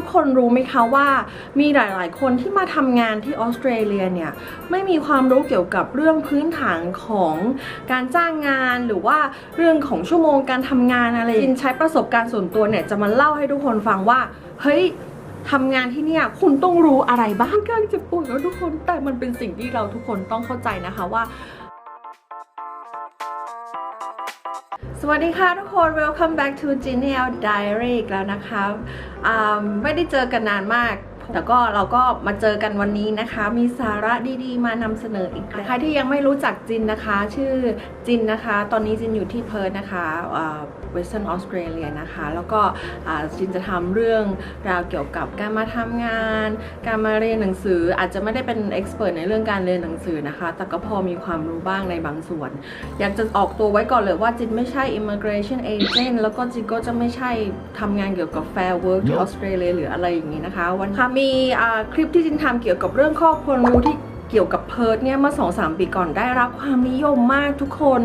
ทุกคนรู้ไหมคะว่ามีหลาย ๆ คนที่มาทำงานที่ออสเตรเลียเนี่ยไม่มีความรู้เกี่ยวกับเรื่องพื้นฐานของการจ้างงานหรือว่าเรื่องของชั่วโมงการทำงานอะไรจินใช้ประสบการณ์ส่วนตัวเนี่ยจะมาเล่าให้ทุกคนฟังว่าเฮ้ยทำงานที่เนี่ยคุณต้องรู้อะไรบ้างกลางจะปวดแล้วทุกคนแต่มันเป็นสิ่งที่เราทุกคนต้องเข้าใจนะคะว่า สวัสดีค่ะทุกคน welcome back to Genial Diary อีกแล้วนะคะ ไม่ได้เจอกันนานมาก แต่ก็เราก็มาเจอกันวันนี้นะคะ มีสาระดีๆ มานำเสนออีกใครที่ยังไม่รู้จักจินนะคะ ชื่อจินนะคะ ตอนนี้จินอยู่ที่เพิร์ธนะคะอ่า Western Australia นะคะ แล้วก็อ่าจินจะทำเรื่องราวเกี่ยวกับการมาทำงาน การมาเรียนหนังสืออาจจะไม่ได้เป็นเอ็กซ์เพรสในเรื่องการเรียนหนังสือนะคะ แต่ก็พอมีความรู้บ้างในบางส่วน อยากจะออกตัวไว้ก่อนเลยว่าจินไม่ใช่ immigration agent แล้วก็จินก็จะไม่ใช่ทำงานเกี่ยวกับ fair work ที่ออสเตรเลียหรืออะไรอย่างนี้นะคะ วันค่ะมีมีคลิปที่จินทำเกี่ยวกับเรื่องข้อควรรู้ที่ เกี่ยวกับเพิร์ดเนี่ยเมื่อ2อสปีก่อนได้รับความนิยมมากทุกคน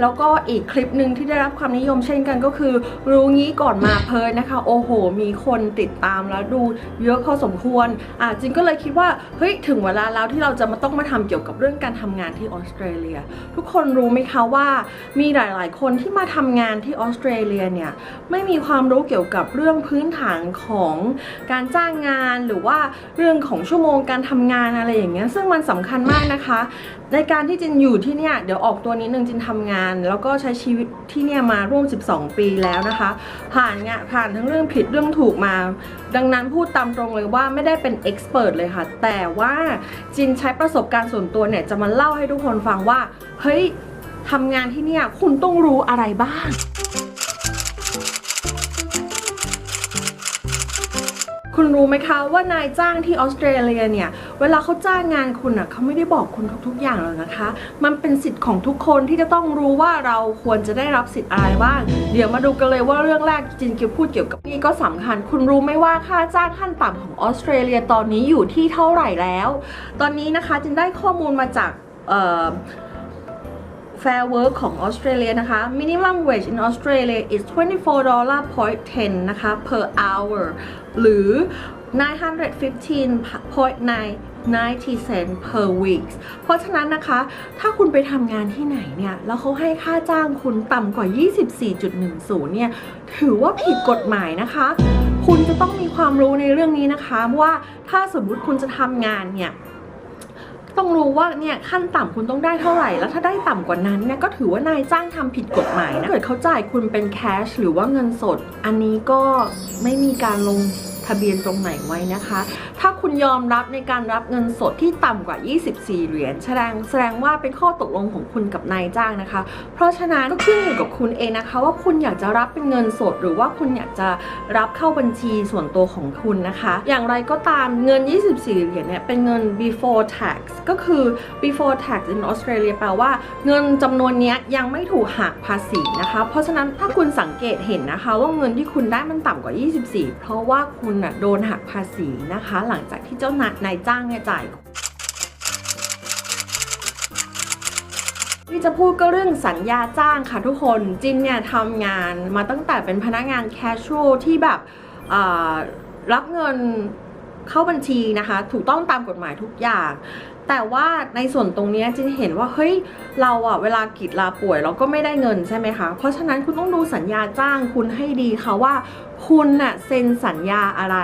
แล้วก็อีกคลิปหนึ่งที่ได้รับความนิยมเช่นกันก็คือ รู้งี้ก่อนมาเพิร์ดนะคะ โอ้โห มีคนติดตามแล้วดูเยอะพอสมควรอะจินก็เลยคิดว่าเฮ้ยถึงเวลาแล้วที่เราจะมาต้องมาทำเกี่ยวกับเรื่องการทำงานที่ออสเตรเลีย ทุกคนรู้ไหมคะว่ามีหลาย ๆ คนที่มาทำงานที่ออสเตรเลียเนี่ยไม่มีความรู้เกี่ยวกับเรื่องพื้นฐานของการจ้างงานหรือว่าเรื่องของชั่วโมงการทำงานอะไรอย่างเงี้ยซึ่งมันสำคัญมากนะคะ ในการที่จินอยู่ที่เนี่ยเดี๋ยวออกตัวนิดนึงจินทำงาน แล้วก็ใช้ชีวิตที่เนี่ยมาร่วม 12 ปีแล้วนะคะ ผ่านงานผ่านทั้งเรื่องผิดเรื่องถูกมา ดังนั้นพูดตามตรงเลยว่าไม่ได้เป็นเอ็กซ์เพรสเลยค่ะ แต่ว่าจินใช้ประสบการณ์ส่วนตัวเนี่ยจะมาเล่าให้ทุกคนฟังว่า เฮ้ยทำงานที่เนี่ยคุณต้องรู้อะไรบ้าง คุณรู้ไหมคะว่านายจ้างที่ออสเตรเลียเนี่ย เวลาเขาจ้างงานคุณอะเขาไม่ได้บอกคุณทุกๆอย่างหรอกนะคะ มันเป็นสิทธิ์ของทุกคนที่จะต้องรู้ว่าเราควรจะได้รับสิทธิ์อะไรบ้าง เดี๋ยวมาดูกันเลยว่าเรื่องแรกจินเกียวพูดเกี่ยวกับนี่ก็สำคัญ คุณรู้ไหมว่าค่าจ้างขั้นต่ำของออสเตรเลียตอนนี้อยู่ที่เท่าไหร่แล้ว ตอนนี้นะคะจินได้ข้อมูลมาจากเอ่อ Fair Work ของออสเตรเลียนะคะ Minimum wage in Australia is 24 dollar point 10นะคะ per hour หรือ 915.99 cent per week เพราะฉะนั้นนะคะ ถ้าคุณไปทำงานที่ไหนเนี่ย แล้วเขาให้ค่าจ้างคุณต่ำกว่า 24.10 เนี่ย ถือว่าผิดกฎหมายนะคะ คุณจะต้องมีความรู้ในเรื่องนี้นะคะ ว่าถ้าสมมุติคุณจะทำงานเนี่ย ต้องรู้ว่าเนี่ยขั้นต่ำคุณต้องได้เท่าไหร่ แล้วถ้าได้ต่ำกว่านั้นเนี่ยก็ถือว่านายจ้างทำผิดกฎหมายนะเกิดเขาจ่ายคุณเป็นแคชหรือว่าเงินสด อันนี้ก็ไม่มีการลง ทะเบียนตรงไหนไว้นะคะ ถ้าคุณยอมรับในการรับเงินสดที่ต่ำกว่า 24 เหรียญแสดงแสดงว่าเป็นข้อตกลงของคุณกับนายจ้างนะคะ เพราะฉะนั้นก็ขึ้นอยู่กับคุณเองนะคะ ว่าคุณอยากจะรับเป็นเงินสด หรือว่าคุณอยากจะรับเข้าบัญชีส่วนตัวของคุณนะคะ อย่างไรก็ตามเงิน 24 เหรียญเนี่ยเป็นเงิน before tax ก็คือ before tax in Australia แปลว่าเงินจำนวนนี้ยังไม่ถูกหักภาษีนะคะ เพราะฉะนั้นถ้าคุณสังเกตเห็นนะคะ ว่าเงินที่คุณได้มันต่ำกว่า 24 เพราะว่าคุณน่ะโดนหักภาษีนะคะ หลังจากที่เจ้านายนายจ้างเนี่ยจ่ายที่จะพูดก็เรื่องสัญญาจ้างค่ะทุกคนจินเนี่ยทำงานมาตั้งแต่เป็นพนักงานแคชชวลที่แบบรับเงิน เข้าบัญชีนะคะ ถูกต้องตามกฎหมายทุกอย่าง แต่ว่าในส่วนตรงนี้จินเห็นว่าเฮ้ยเราอะเวลากิจลาป่วยเราก็ไม่ได้เงินใช่ไหมคะ เพราะฉะนั้นคุณต้องดูสัญญาจ้างคุณให้ดีค่ะว่า คุณน่ะเซ็นสัญญาอะไร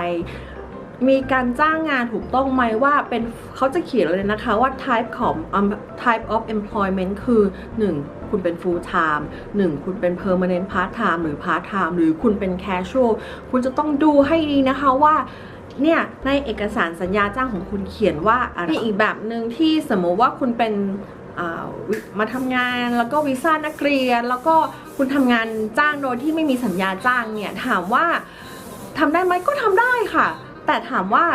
มีการจ้างงานถูกต้องไหมว่าเป็นเขาจะเขียนเลยนะคะว่า type ของ um, type of employment คือ 1. คุณเป็น full time 1. คุณเป็น permanent part time หรือ part time หรือคุณเป็น casual คุณจะต้องดูให้ดีนะคะว่า เนี่ยในเอกสารสัญญาจ้างของคุณเขียนว่าอะไรมีอีกแบบหนึ่งที่สมมติว่าคุณเป็นามาทำงานแล้วก็วีซ่านักเรียน แล้วก็คุณทำงานจ้างโดยที่ไม่มีสัญญาจ้างเนี่ยถามว่าทำได้ไหมก็ทำได้ค่ะ แต่ถามว่า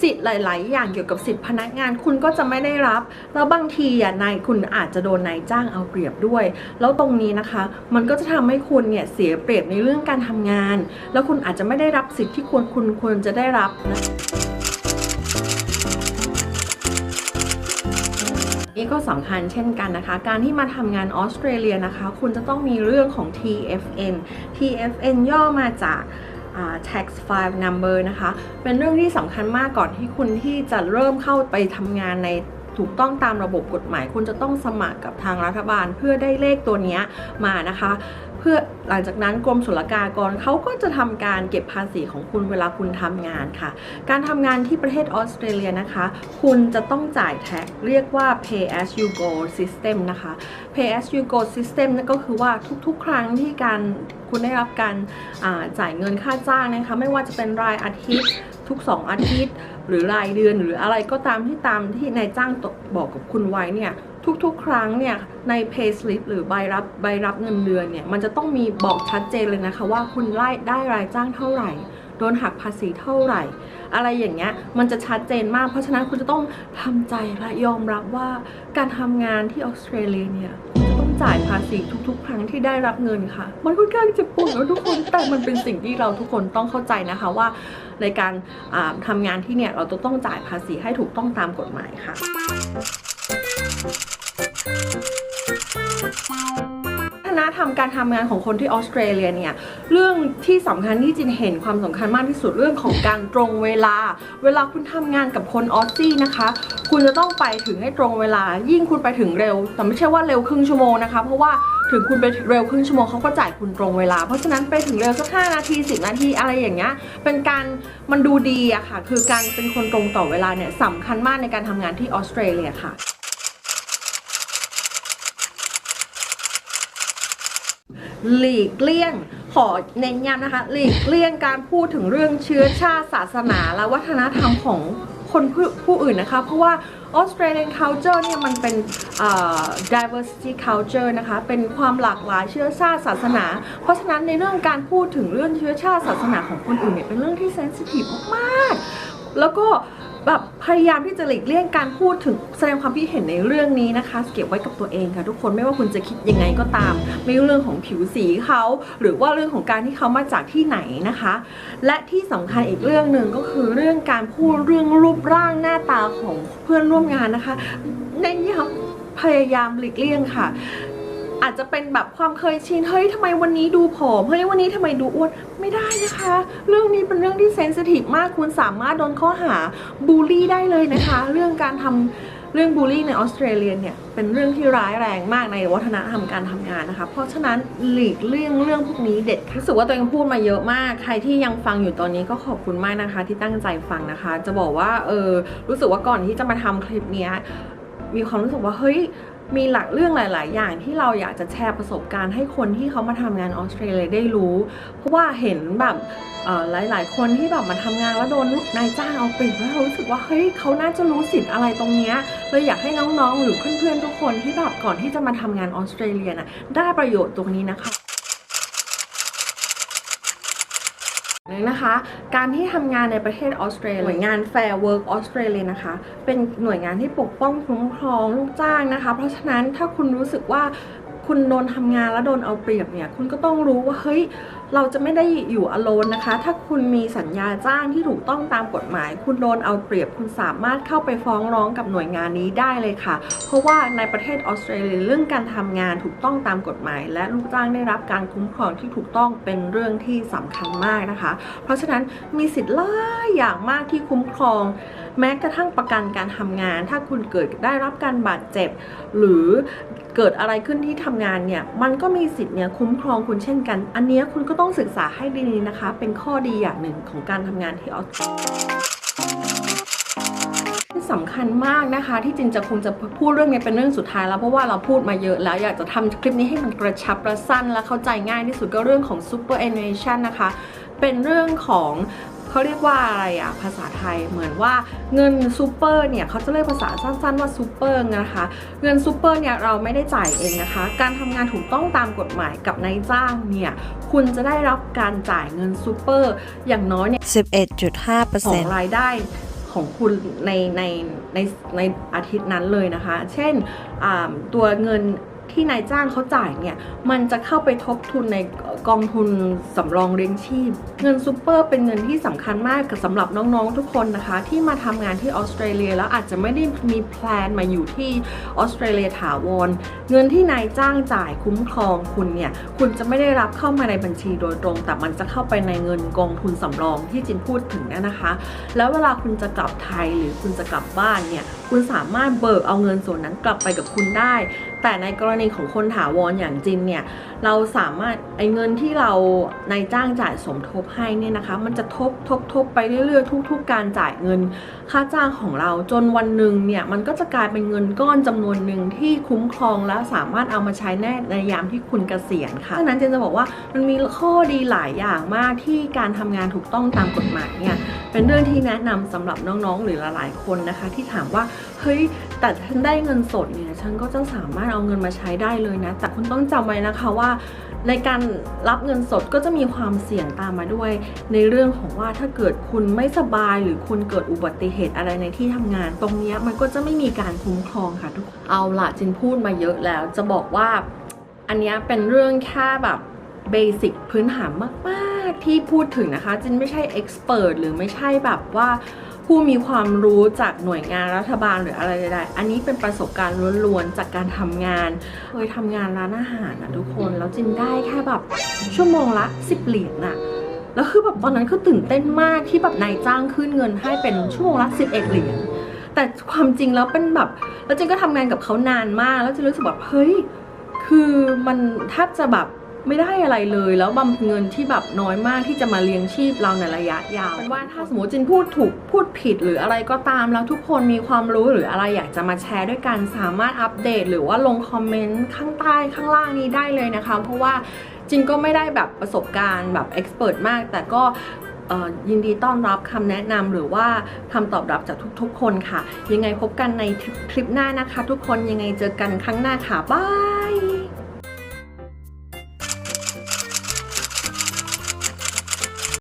สิทธิ์หลาย ๆ อย่างเกี่ยวกับสิทธิพนักงานคุณก็จะไม่ได้รับ แล้วบางทีอะนายคุณอาจจะโดนนายจ้างเอาเปรียบด้วย แล้วตรงนี้นะคะ มันก็จะทำให้คุณเนี่ยเสียเปรียบในเรื่องการทำงาน แล้วคุณอาจจะไม่ได้รับสิทธิ์ที่ควรคุณควรจะได้รับนะนี่ก็สำคัญเช่นกันนะคะ การที่มาทำงานออสเตรเลียนะคะ คุณจะต้องมีเรื่องของ TFN TFN ย่อมาจาก tax file number นะคะ เป็นเรื่องที่สำคัญมากก่อนที่คุณที่จะเริ่มเข้าไปทำงานในถูกต้องตามระบบกฎหมาย คุณจะต้องสมัครกับทางรัฐบาลเพื่อได้เลขตัวนี้มานะคะ เพื่อ หลังจากนั้นกรมศุลกากรเขาก็จะทำการเก็บภาษีของคุณเวลาคุณทำงานค่ะ การทำงานที่ประเทศออสเตรเลียนะคะ คุณจะต้องจ่ายแท็กเรียกว่า pay as you go system นะคะ pay as you go system นั่นก็คือว่าทุกๆ ครั้งที่การคุณได้รับการาจ่ายเงินค่าจ้างนะคะไม่ว่าจะเป็นรายอาทิตย์ทุก 2 อาทิตย์ หรือรายเดือนหรืออะไรก็ตามที่ตามที่นายจ้างบอกกับคุณไว้เนี่ย ทุกๆ ครั้งเนี่ยใน pay slip หรือใบรับใบรับเงินเดือนเนี่ยมันจะต้องมีบอกชัดเจนเลยนะคะว่าคุณไล่ได้รายจ้างเท่าไหร่โดนหักภาษีเท่าไหร่ อะไรอย่างเงี้ยมันจะชัดเจนมาก เพราะฉะนั้นคุณจะต้องทำใจและยอมรับว่าการทำงานที่ออสเตรเลียเนี่ยจะต้องจ่ายภาษีทุกๆ ครั้งที่ได้รับเงินค่ะ มันค่อนข้างจะปวดแล้วทุกคนแต่มันเป็นสิ่งที่เราทุกคนต้องเข้าใจนะคะว่า ในการอ่าทำงานที่เนี่ยเราจะต้องจ่ายภาษีให้ถูกต้องตามกฎหมายค่ะ ฒนธรรมการทำงานของคนที่ออสเตรเลียเนี่ยเรื่องที่สำคัญที่จินเห็นความสำคัญมากที่สุดเรื่องของการตรงเวลา เวลาคุณทำงานกับคนออสซี่นะคะ คุณจะต้องไปถึงให้ตรงเวลา ยิ่งคุณไปถึงเร็ว แต่ไม่ใช่ว่าเร็วครึ่งชั่วโมงนะคะ เพราะว่าถึงคุณไปเร็วครึ่งชั่วโมงเขาก็จ่ายคุณตรงเวลา เพราะฉะนั้นไปถึงเร็วสัก5นาที 10 นาทีอะไรอย่างเงี้ยเป็นการมันดูดีอะค่ะ คือการเป็นคนตรงต่อเวลาเนี่ยสำคัญมากในการทำงานที่ออสเตรเลียค่ะ หลีกเลี่ยง ขอเน้นย้ำนะคะ หลีกเลี่ยงการพูดถึงเรื่องเชื้อชาติศาสนา และวัฒนธรรมของคนผู้ผู้อื่นนะคะ เพราะว่า Australian culture เนี่ยมันเป็น diversity culture นะคะ เป็นความหลากหลายเชื้อชาติศาสนา เพราะฉะนั้นในเรื่องการพูดถึงเรื่องเชื้อชาติศาสนาของคนอื่นเนี่ยเป็นเรื่องที่เซนซิทีฟมากๆแล้วก็ แบบพยายามที่จะหลีกเลี่ยงการพูดถึงแสดงความคิดเห็นในเรื่องนี้นะคะ เก็บไว้กับตัวเองค่ะ ทุกคนไม่ว่าคุณจะคิดยังไงก็ตาม ไม่ว่าเรื่องของผิวสีเขา หรือว่าเรื่องของการที่เขามาจากที่ไหนนะคะ และที่สำคัญอีกเรื่องหนึ่งก็คือเรื่องการพูดเรื่องรูปร่างหน้าตาของเพื่อนร่วมงานนะคะเน้นย้ำพยายามหลีกเลี่ยงค่ะ อาจจะเป็นแบบความเคยชินเฮ้ยทำไมวันนี้ดูผอมเฮ้ยวันนี้ทำไมดูอ้วนไม่ได้นะคะ เรื่องนี้เป็นเรื่องที่เซนซิทีฟมากคุณสามารถโดนข้อหาบูลลี่ได้เลยนะคะ เรื่องการทำเรื่องบูลลี่ในออสเตรเลียเนี่ยเป็นเรื่องที่ร้ายแรงมากในวัฒนธรรมการทำงานนะคะ เพราะฉะนั้นหลีกเลี่ยงเรื่องพวกนี้เด็ดขาดรู้สึกว่าตัวเองพูดมาเยอะมาก ใครที่ยังฟังอยู่ตอนนี้ก็ขอบคุณมากนะคะ ที่ตั้งใจฟังนะคะ จะบอกว่าเออรู้สึกว่าก่อนที่จะมาทำคลิปเนี้ย มีความรู้สึกว่าเฮ้ยมีหลักเรื่องหลาย ๆ อย่างที่เราอยากจะแชร์ประสบการณ์ให้คนที่เขามาทำงานออสเตรเลียได้รู้ เพราะว่าเห็นแบบเอ่อหลาย ๆ คนที่แบบมาทำงานแล้วโดนนายจ้างเอาเปรียบแล้วเรารู้สึกว่าเฮ้ยเขาน่าจะรู้สิทธิ์อะไรตรงเนี้ยเลยอยากให้น้อง ๆ หรือเพื่อน ๆ ทุกคนที่แบบก่อนที่จะมาทำงานออสเตรเลียนะได้ประโยชน์ตรงนี้นะคะ ห นึ่งนะคะ การที่ทำงานในประเทศออสเตรเลียหน่วยงาน Fair Work Australia นะคะ เป็นหน่วยงานที่ปกป้องคุ้มครองลูกจ้างนะคะ เพราะฉะนั้นถ้าคุณรู้สึกว่า คุณโดนทำงานแล้วโดนเอาเปรียบเนี่ย คุณก็ต้องรู้ว่าเฮ้ยเราจะไม่ได้อยู่อโลนนะคะ ถ้าคุณมีสัญญาจ้างที่ถูกต้องตามกฎหมาย คุณโดนเอาเปรียบ คุณสามารถเข้าไปฟ้องร้องกับหน่วยงานนี้ได้เลยค่ะ เพราะว่าในประเทศออสเตรเลียเรื่องการทำงานถูกต้องตามกฎหมาย และลูกจ้างได้รับการคุ้มครองที่ถูกต้องเป็นเรื่องที่สำคัญมากนะคะ เพราะฉะนั้นมีสิทธิ์หลายอย่างมากที่คุ้มครอง แม้กระทั่งประกันการทำงาน ถ้าคุณเกิดได้รับการบาดเจ็บ หรือเกิดอะไรขึ้นที่ทำงานเนี่ยมันก็มีสิทธิ์เนี่ยคุ้มครองคุณเช่นกัน อันนี้คุณก็ต้องศึกษาให้ดีๆนะคะ เป็นข้อดีอย่างหนึ่งของการทำงานที่ออสเตรเลียที่สำคัญมากนะคะ ที่จริงจะคงจะพูดเรื่องนี้เป็นเรื่องสุดท้ายแล้วเพราะว่าเราพูดมาเยอะแล้วอยากจะทำคลิปนี้ให้มันกระชับกระสั้นและเข้าใจง่ายที่สุดก็เรื่องของ superannuation นะคะเป็นเรื่องของ เขาเรียกว่าอะไรอะภาษาไทยเหมือนว่าเงินซูเปอร์เนี่ยเขาจะเรียกภาษาสั้นๆว่าซูเปอร์นะคะ เงินซูเปอร์เนี่ยเราไม่ได้จ่ายเองนะคะ การทำงานถูกต้องตามกฎหมายกับนายจ้างเนี่ยคุณจะได้รับการจ่ายเงินซูเปอร์อย่างน้อยเนี่ย11.5%ของรายได้ของคุณในในในในอาทิตย์นั้นเลยนะคะ เช่นอ่าตัวเงิน ที่นายจ้างเขาจ่ายเนี่ย มันจะเข้าไปทบทุนในกองทุนสำรองเลี้ยงชีพ เงินซูเปอร์เป็นเงินที่สำคัญมากกับสำหรับน้องๆทุกคนนะคะ ที่มาทำงานที่ออสเตรเลียแล้วอาจจะไม่ได้มีแพลนมาอยู่ที่ออสเตรเลียถาวร เงินที่นายจ้างจ่ายคุ้มครองคุณเนี่ย คุณจะไม่ได้รับเข้ามาในบัญชีโดยตรง แต่มันจะเข้าไปในเงินกองทุนสำรองที่จินพูดถึงเนยนะคะ แล้วเวลาคุณจะกลับไทยหรือคุณจะกลับบ้านเนี่ย คุณสามารถเบิกเอาเงินส่วนนั้นกลับไปกับคุณได้ แต่ในกรณีของคนถาวรอย่างจินเนี่ยเราสามารถไอ้เงินที่เรานายจ้างจ่ายสมทบให้เนี่ยนะคะ มันจะทบทบทบไปเรื่อยๆ ทุก ๆ การจ่ายเงินค่าจ้างของเราจนวันหนึ่งเนี่ยมันก็จะกลายเป็นเงินก้อนจำนวนหนึ่งที่คุ้มครองและสามารถเอามาใช้ในในยามที่คุณเกษียณค่ะดังนั้นเจนจะบอกว่ามันมีข้อดีหลายอย่างมากที่การทำงานถูกต้องตามกฎหมายเนี่ยเป็นเรื่องที่แนะนำสำหรับน้องๆ หรือหลายๆคนนะคะ ที่ถามว่าเฮ้ย แต่ฉันได้เงินสดเนี่ยฉันก็จะสามารถเอาเงินมาใช้ได้เลยนะ แต่คุณต้องจำไว้นะคะว่า ในการรับเงินสดก็จะมีความเสี่ยงตามมาด้วย ในเรื่องของว่าถ้าเกิดคุณไม่สบายหรือคุณเกิดอุบัติเหตุอะไรในที่ทำงาน ตรงนี้มันก็จะไม่มีการคุ้มครองค่ะทุกคนเอาละจินพูดมาเยอะแล้ว จะบอกว่าอันนี้เป็นเรื่องแค่แบบเบสิกพื้นฐานมาก ๆ ที่พูดถึงนะคะจินไม่ใช่เอ็กซ์เพรสหรือไม่ใช่แบบว่า ผู้มีความรู้จากหน่วยงานรัฐบาลหรืออะไรใดๆ อันนี้เป็นประสบการณ์ล้วนๆจากการทำงานเคยทำงานร้านอาหารนะทุกคน แล้วจินได้แค่แบบชั่วโมงละ 10 เหรียญน่ะแล้วคือแบบตอนนั้นคือตื่นเต้นมากที่แบบนายจ้างขึ้นเงินให้เป็นชั่วโมงละ 11 เหรียญแต่ความจริงแล้วเป็นแบบ แล้วจินก็ทำงานกับเขานานมาก แล้วจินรู้สึกแบบเฮ้ยคือมันแทบจะแบบ ไม่ได้อะไรเลยแล้วบำเงินที่แบบน้อยมากที่จะมาเลี้ยงชีพเราในระยะยาวเป็นว่าถ้าสมมติจินพูดถูกพูดผิดหรืออะไรก็ตามแล้วทุกคนมีความรู้หรืออะไรอยากจะมาแชร์ด้วยกันสามารถอัปเดต หรือว่าลงคอมเมนต์ข้างใต้ข้างล่างนี้ได้เลยนะคะ เพราะว่าจินก็ไม่ได้แบบประสบการณ์แบบเอ็กซ์เพรสมาก แต่ก็ยินดีต้อนรับคำแนะนำหรือว่าคำตอบรับจากทุกๆ คนค่ะ ยังไงพบกันในคลิปหน้านะคะ ทุกคนยังไงเจอกันครั้งหน้าค่ะบาย